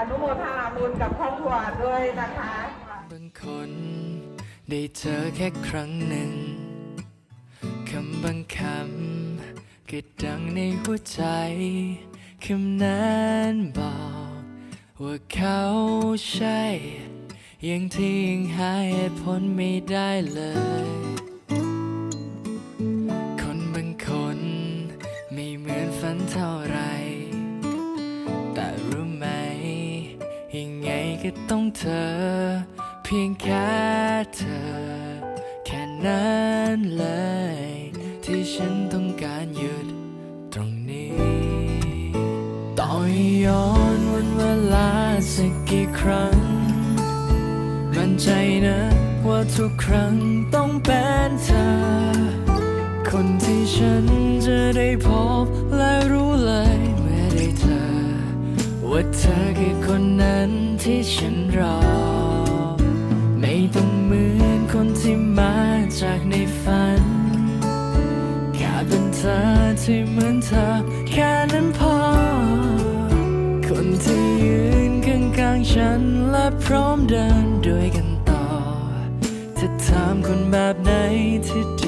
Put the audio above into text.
อนุโมทนาบุญกับครอบครัวด้วยนะคะ บางคนได้เจอแค่ครั้งหนึ่งคำบางคำ ในหัวใจคำนั้นบอก ว่าเขาใช่ยังที่ยังหาเหตุผลไม่ได้เลย คนบางคนไม่เหมือนฝันเท่าไร แต่รู้ไหม ยังไงก็ต้องเธอ เพียงแค่เธอ แค่นั้นเลย ที่ฉันต้องการหยุ ต่อให้ย้อนวันเวลาสักกี่ครั้ง มั่นใจนะว่าทุกครั้งต้องเป็นเธอ คนที่ฉันจะได้พบและรู้เลยเมื่อได้เจอว่าเธอคือคนนั้นที่ฉันรอ ไม่ต้องเหมือนคนที่มาจากในฝัน แค่เป็นเธอที่เหมือนเธอ แค่นั้นพอางฉันและพร้อมเดินด้วยกันต่อ จะถามคนแบบไหนที่ดี